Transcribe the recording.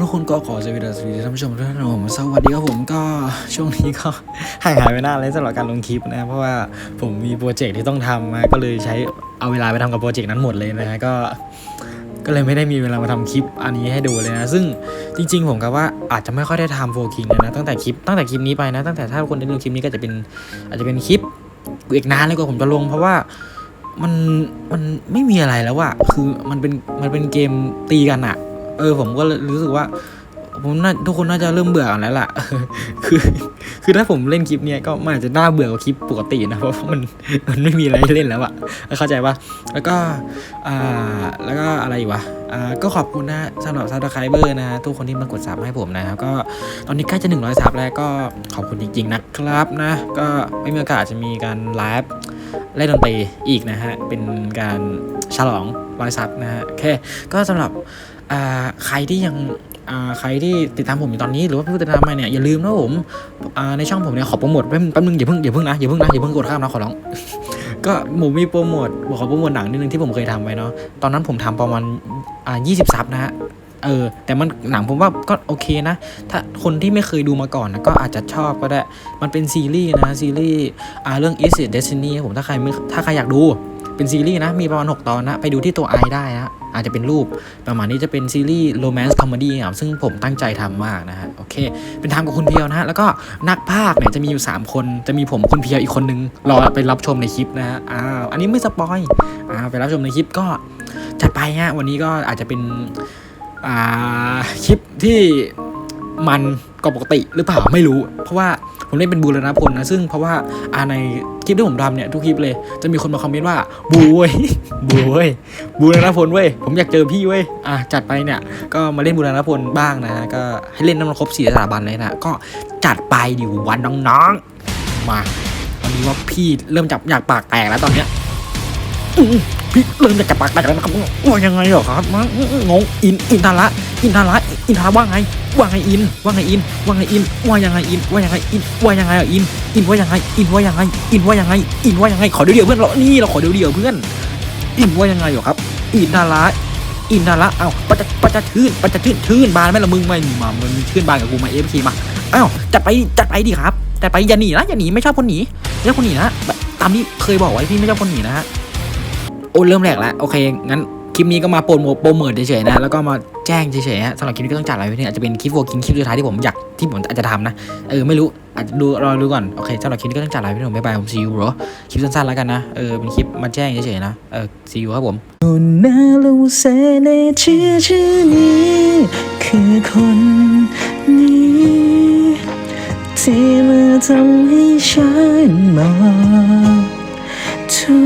ก็ขอสวัสดีสวัสดีท่านผู้ชมทุกท่านผมสวัสดีครับผมก็ช่วงนี้ก็ห่างหายไปนานเลยสำหรับการลงคลิปนะเพราะว่าผมมีโปรเจกต์ที่ต้องทำมาก็เลยใช้เอาเวลาไปทำกับโปรเจกต์นั้นหมดเลยนะฮะก็ก็เลยไม่ได้มีเวลามาทำคลิปอันนี้ให้ดูเลยนะ ซึ่งจริงๆ ผมกับว่าอาจจะไม่ค่อยได้ทำโฟคิงเลยนะตั้งแต่คลิปตั้งแต่คลิปนี้ไปนะ ตั้งแต่ถ้าคนได้ดูคลิปนี้ก็จะเป็นอาจจะเป็นคลิปอีกนานเลยกว่าผมจะลง เพราะว่ามันมันไม่มีอะไรแล้วอะคือมันเป็นมันเป็นเกมตีกันอะ เออ ผมก็รู้สึกว่า ผมน่าทุกคนน่าจะเริ่มเบื่อกันแล้วล่ะคือ คือถ้าผมเล่นคลิปเนี้ยก็มันอาจจะน่าเบื่อกว่าคลิปปกตินะเพราะมันมันไม่มีอะไรให้เล่นแล้วอะเข้าใจปะแล้วก็อ่าแล้วก็อะไรอีกวะอ่าก็ขอบคุณนะสำหรับซับสไครเบอร์นะทุกคนที่มากดซับให้ผมนะครับก็ตอนนี้ใกล้จะ100ซับแล้วก็ขอบคุณจริงๆนะครับนะ ก็ไม่มีโอกาสจะมีการไลฟ์ เล่นดนตรีอีกนะฮะ เป็นการฉลองรอยซับนะฮะโอเคก็สำหรับใครที่ยังใครที่ติดตามผมอยู่ตอนนี้หรือว่าเพิ่งติดตามมาเนี่ยอย่าลืมนะผมในช่องผมเนี่ยขอโปรโมทแป๊บนึงอย่าเพิ่งอย่าเพิ่งนะอย่าเพิ่งนะอย่าเพิ่งกดข้ามนะขอร้องก็ผมมีโปรโมทขอโปรโมทหนังนิดนึงที่ผมเคยทำไว้เนาะตอนนั้นผมทำประมาณอ่า20ซับนะฮะ เออ แต่มันหนังผมว่าก็โอเคนะ ถ้าคนที่ไม่เคยดูมาก่อนนะก็อาจจะชอบก็ได้ มันเป็นซีรีส์นะ ซีรีส์อ่าเรื่อง Is It Destiny ผมถ้าใครไม่ถ้าใครอยากดู เป็นซีรีส์นะ มีประมาณ 6 ตอนนะ ไปดูที่ตัวไอได้นะ อาจจะเป็นรูป ประมาณนี้จะเป็นซีรีส์โรแมนต์คอมเมดี้ครับซึ่งผมตั้งใจทำมากนะฮะ โอเค เป็นทำกับคุณเพียวนะฮะ แล้วก็นักภาคเนี่ยจะมีอยู่ 3 คน จะมีผมคุณเพียวอีกคนนึง รอไปรับชมในคลิปนะฮะ อ้าว อันนี้ไม่สปอย อ้าว ไปรับชมในคลิปก็จัดไปฮะ วันนี้ก็อาจจะเป็น คลิปที่มันกว่าปกติหรือเปล่าไม่รู้ เพราะว่าผมเล่นเป็นบูรณพลนะซึ่งเพราะว่าอ่าในคลิปที่ผมทำเนี่ยทุกคลิปเลยจะมีคนมาคอมเมนต์ว่าบูเว้ยบูเว้ยบูรณพลเว้ยผมอยากเจอพี่เว้ยอะจัดไปเนี่ยก็มาเล่นบูรณพลบ้างนะก็ให้เล่นน้ำมันครบสี่สถาบันเลยนะก็จัดไปดิวันน้องๆมาวันนี้ว่าพี่เริ่มจับอยากปากแตกแล้วตอนเนี้ย พี่เริ่มจะจับปากแตกแล้วนะครับว่ายังไงเหรอครับงงอินอินทาระอินทาระอินทาระว่าไงว่าไงอินว่าไงอินว่าไงอินว่ายังไงอินว่ายังไงอินว่ายังไงอะอินอินว่ายังไงอินว่ายังไงอินว่ายังไงอินว่ายังไงขอเดียวเพื่อนเรานี่เราขอเดียวเพื่อน อินว่ายังไงเหรอครับ อินทาระอินทาระเอ้าปัจจปัจจชื่นปัจจชื่นชื่นบานไหมละมึงไม่มามึงชื่นบานกับกูมาเอฟซีมาอ้าวจัดไปจัดไปดิครับจัดไปอย่าหนีนะอย่าหนีไม่ชอบคนหนีไม่ชอบคนหนีนะตามที่เคยบอกไว้พี่ไม่ชอบคนหนีนะฮะ อ้เริ่มแรกแล้วโอเคงั้นคลิปนี้ก็มาโปรโมทโปรโมทเฉยๆนะแล้วก็มาแจ้งเฉยๆฮะสำหรับคลิปนี้ก็ต้องจัดอะไรไว้เนี่ยอาจจะเป็นคลิปวอลกิ้งคลิปสุดท้ายที่ผมอยากที่ผมอาจจะทำนะเออไม่รู้อาจจะดูรอดูก่อนโอเคสำหรับคลิปนี้ก็ต้องจัดอะไรไว้ผมบ๊ายบายผมซีอูหรอคลิปสั้นๆแล้วกันนะเออเป็นคลิปมาแจ้งเฉยๆนะเออซีอูครับผมน่ารู้เสในชื่อชื่อนี้คือคนนี้ที่มาทำให้ฉันมอง